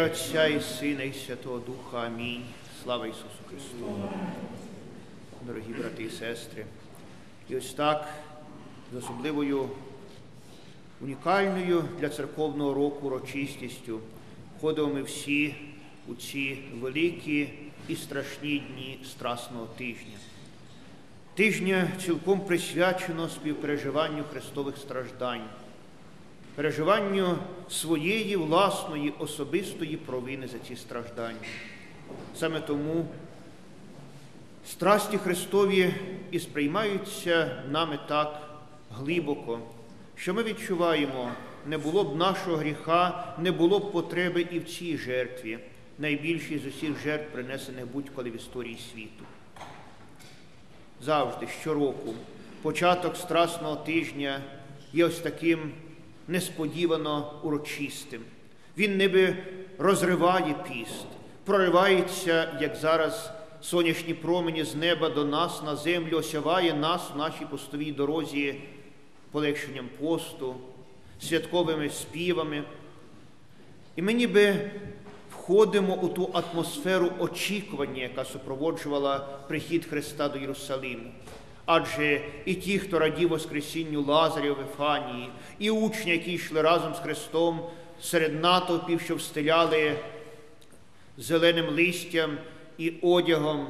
Отця і Сина, і Святого Духа. Амінь. Слава Ісусу Христу. Дорогі брати і сестри. І ось так, з особливою унікальною для церковного року урочистістю входимо ми всі у ці великі і страшні дні Страсного тижня. Тижня цілком присвячено співпереживанню Христових страждань, переживанню своєї власної особистої провини за ці страждання. Саме тому страсті Христові і сприймаються нами так глибоко, що ми відчуваємо, не було б нашого гріха, не було б потреби і в цій жертві, найбільшій з усіх жертв, принесених будь-коли в історії світу. Завжди, щороку, початок Страсного тижня є ось таким несподівано урочистим. Він ніби розриває піст, проривається, як зараз сонячні промені з неба до нас на землю, осяває нас в нашій постовій дорозі полегшенням посту, святковими співами. І ми ніби входимо у ту атмосферу очікування, яка супроводжувала прихід Христа до Єрусалиму. Адже і ті, хто радів Воскресінню Лазаря в Ефанії, і учні, які йшли разом з Христом серед натовпів, що встиляли зеленим листям і одягом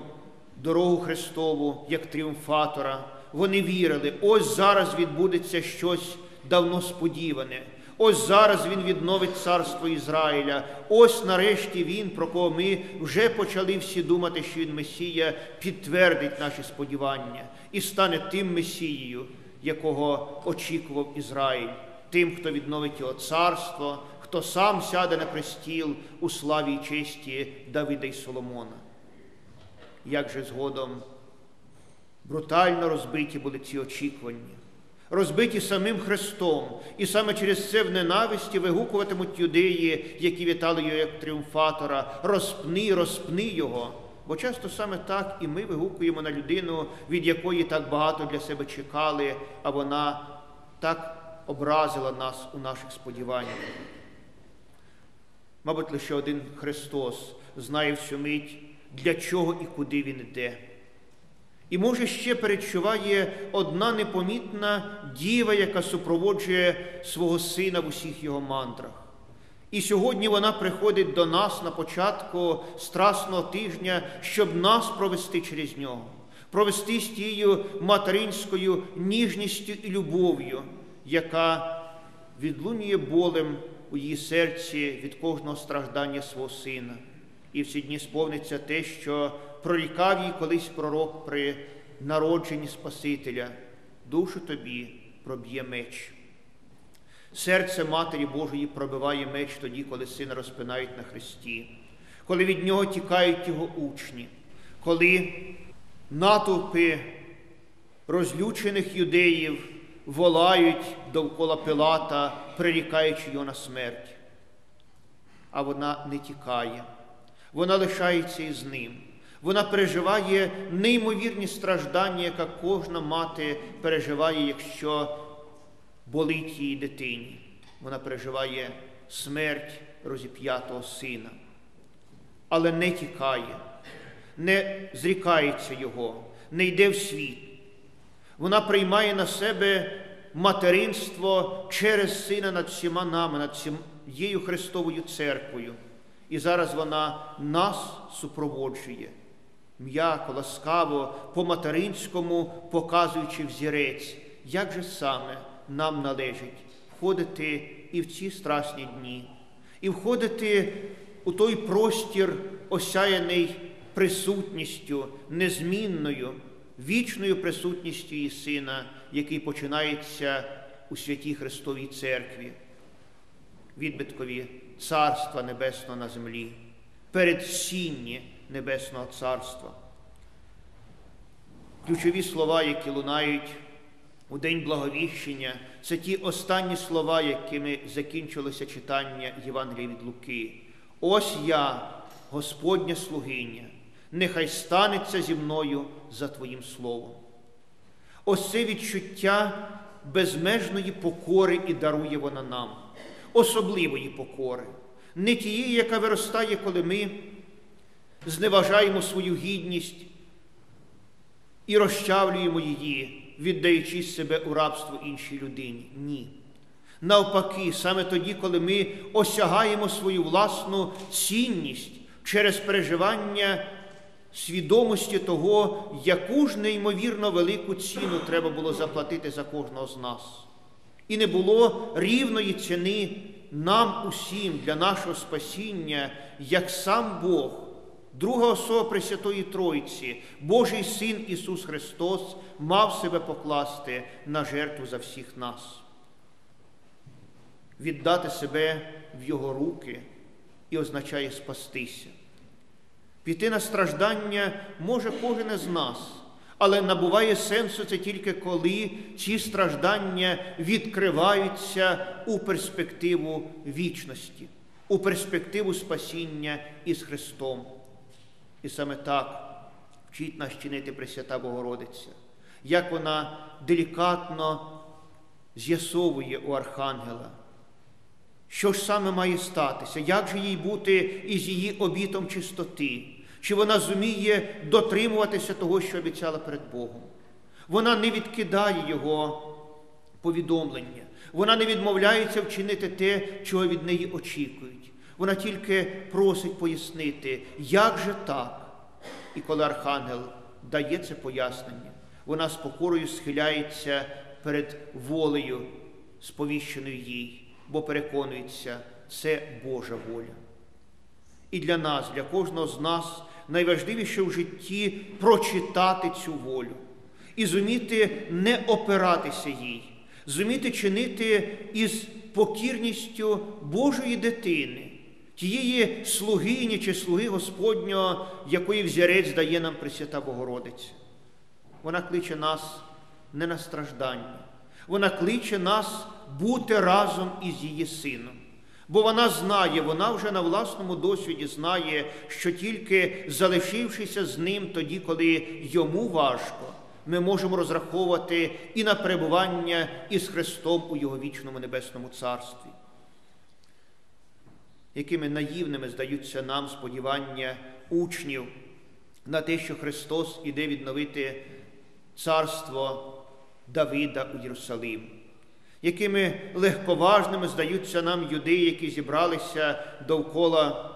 дорогу Христову як тріумфатора, вони вірили, ось зараз відбудеться щось давно сподіване. Ось зараз Він відновить царство Ізраїля. Ось нарешті Він, про кого ми вже почали всі думати, що Він Месія, підтвердить наші сподівання і стане тим Месією, якого очікував Ізраїль, тим, хто відновить його царство, хто сам сяде на престіл у славі і честі Давида і Соломона. Як же згодом брутально розбиті були ці очікування розбиті самим Христом, і саме через це в ненависті вигукуватимуть юдеї, які вітали його як тріумфатора, розпни, розпни його. Бо часто саме так і ми вигукуємо на людину, від якої так багато для себе чекали, а вона так образила нас у наших сподіваннях. Мабуть, лише один Христос знає всю мить, для чого і куди Він йде. І, може, ще передчуває одна непомітна діва, яка супроводжує свого сина в усіх його мантрах. І сьогодні вона приходить до нас на початку страсного тижня, щоб нас провести через нього, провести з тією материнською ніжністю і любов'ю, яка відлунює болем у її серці від кожного страждання свого сина. І в ці дні сповниться те, що прорікав їй колись пророк при народженні Спасителя, душу тобі проб'є меч. Серце Матері Божої пробиває меч тоді, коли сина розпинають на хресті, коли від нього тікають його учні, коли натовпи розлючених юдеїв волають довкола Пилата, прирікаючи його на смерть. А вона не тікає, вона лишається із ним. Вона переживає неймовірні страждання, яка кожна мати переживає, якщо болить її дитині. Вона переживає смерть розіп'ятого сина, але не тікає, не зрікається його, не йде в світ. Вона приймає на себе материнство через сина над всіма нами, над всією Христовою церквою. І зараз вона нас супроводжує. М'яко, ласкаво, по-материнському показуючи взірець, як же саме нам належить входити і в ці страсні дні, і входити у той простір, осяяний присутністю, незмінною, вічною присутністю її Сина, який починається у святій Христовій Церкві, відбиткові Царства Небесного на землі, передсінні Небесного Царства. Ключові слова, які лунають у День Благовіщення, це ті останні слова, якими закінчилося читання Євангелія від Луки. Ось я, Господня слугиня, нехай станеться зі мною за Твоїм Словом. Ось це відчуття безмежної покори і дарує вона нам, особливої покори не тієї, яка виростає, коли ми зневажаємо свою гідність і розчавлюємо її, віддаючи себе у рабство іншій людині. Ні. Навпаки, саме тоді, коли ми осягаємо свою власну цінність через переживання свідомості того, яку ж неймовірно велику ціну треба було заплатити за кожного з нас. І не було рівної ціни нам усім для нашого спасіння, як сам Бог, друга особа Пресвятої Тройці, Божий Син Ісус Христос мав себе покласти на жертву за всіх нас, віддати себе в Його руки і означає спастися. Піти на страждання може кожен із нас, але набуває сенсу це тільки коли ці страждання відкриваються у перспективу вічності, у перспективу спасіння із Христом. І саме так вчить нас чинити Пресвята Богородиця, як вона делікатно з'ясовує у Архангела. Що ж саме має статися? Як же їй бути із її обітом чистоти? Чи вона зуміє дотримуватися того, що обіцяла перед Богом? Вона не відкидає Його повідомлення, вона не відмовляється вчинити те, чого від неї очікують. Вона тільки просить пояснити, як же так? І коли Архангел дає це пояснення, вона з покорою схиляється перед волею, сповіщеною їй бо переконується, це Божа воля. І для нас, для кожного з нас найважливіше в житті прочитати цю волю і зуміти не опиратися їй, зуміти чинити із покірністю Божої дитини, тієї слугині чи слуги Господнього, якої взірець дає нам Пресвята Богородиця. Вона кличе нас не на страждання, вона кличе нас бути разом із її сином. Бо вона знає, вона вже на власному досвіді знає, що тільки залишившися з ним тоді, коли йому важко, ми можемо розраховувати і на перебування із Христом у Його вічному небесному царстві. Якими наївними здаються нам сподівання учнів на те, що Христос іде відновити царство Давида у Єрусалим якими легковажними здаються нам юдеї, які зібралися довкола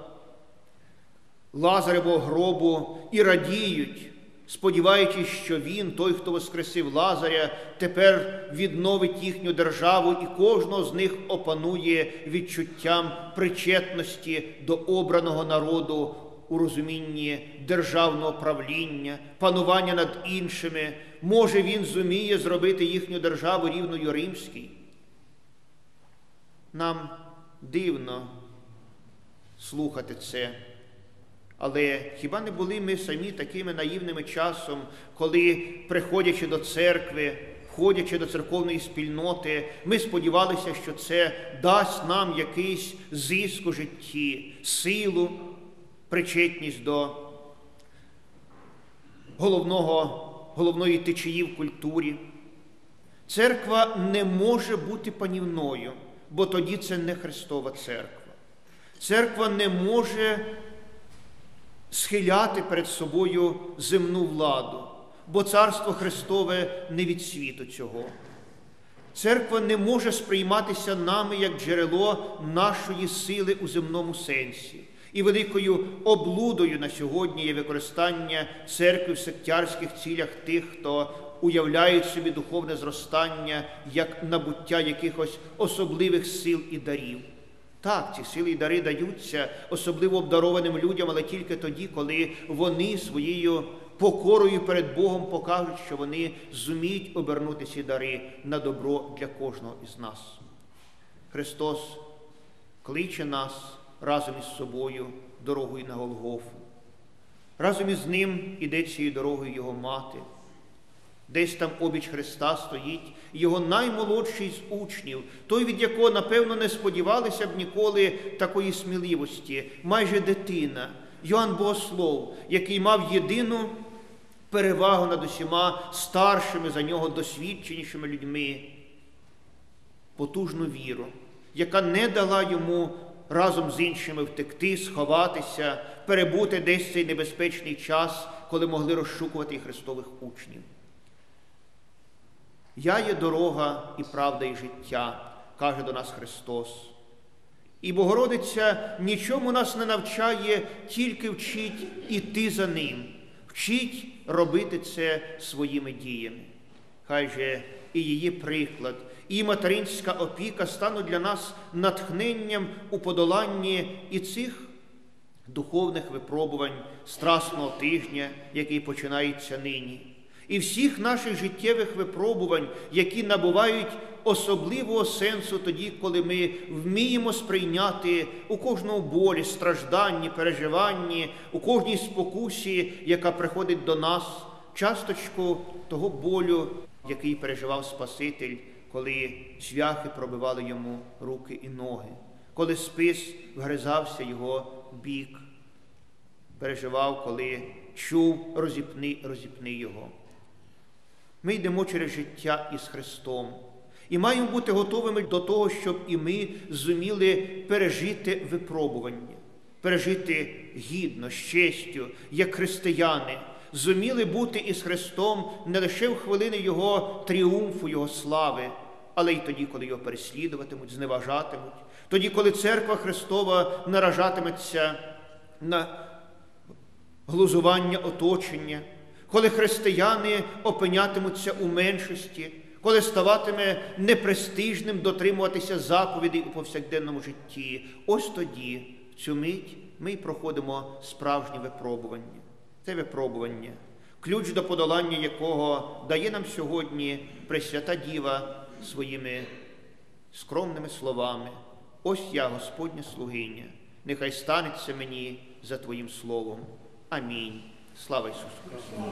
Лазаревого гробу і радіють, сподіваючись, що Він, той, хто воскресив Лазаря, тепер відновить їхню державу і кожного з них опанує відчуттям причетності до обраного народу у розумінні державного правління, панування над іншими. Може, він зуміє зробити їхню державу рівною римській. Нам дивно слухати це. Але хіба не були ми самі такими наївними часом, коли, приходячи до церкви, входячи до церковної спільноти, ми сподівалися, що це дасть нам якийсь зиск у житті, силу, причетність до головного, головної течії в культурі. Церква не може бути панівною бо тоді це не Христова церква. Церква не може схиляти перед собою земну владу, бо Царство Христове не від світу цього. Церква не може сприйматися нами як джерело нашої сили у земному сенсі. І великою облудою на сьогодні є використання церкви в сектярських цілях тих, хто уявляють собі духовне зростання як набуття якихось особливих сил і дарів. Так, ці сили і дари даються особливо обдарованим людям, але тільки тоді, коли вони своєю покорою перед Богом покажуть, що вони зуміють обернути ці дари на добро для кожного із нас. Христос кличе нас разом із собою дорогою на Голгофу. Разом із ним іде цією дорогою Його мати. Десь там обіч Христа стоїть, його наймолодший з учнів, той, від якого, напевно, не сподівалися б ніколи такої сміливості, майже дитина, Йоанн Богослов, який мав єдину перевагу над усіма старшими за нього досвідченішими людьми, потужну віру, яка не дала йому разом з іншими втекти, сховатися, перебути десь цей небезпечний час, коли могли розшукувати Христових учнів. Я є дорога і правда, і життя, каже до нас Христос. І Богородиця нічому нас не навчає, тільки вчить іти за Ним, вчить робити це своїми діями. Хай же і її приклад, і материнська опіка стануть для нас натхненням у подоланні і цих духовних випробувань страсного тижня, який починається нині. І всіх наших життєвих випробувань, які набувають особливого сенсу тоді, коли ми вміємо сприйняти у кожному болі, стражданні, переживанні, у кожній спокусі, яка приходить до нас, часточку того болю, який переживав Спаситель, коли цвяхи пробивали йому руки і ноги, коли спис вгризався його бік. Переживав, коли чув розіпни, розіпни його. Ми йдемо через життя із Христом і маємо бути готовими до того, щоб і ми зуміли пережити випробування, пережити гідно, з честю, як християни, зуміли бути із Христом не лише в хвилини Його тріумфу, Його слави, але й тоді, коли його переслідуватимуть, зневажатимуть, тоді, коли церква Христова наражатиметься на глузування оточення коли християни опинятимуться у меншості, коли ставатиме непрестижним дотримуватися заповідей у повсякденному житті, ось тоді, в цю мить, ми й проходимо справжнє випробування. Це випробування, ключ до подолання якого дає нам сьогодні Пресвята Діва своїми скромними словами. Ось я, Господня слугиня, нехай станеться мені за Твоїм словом. Амінь. Слава Ісусу Христу!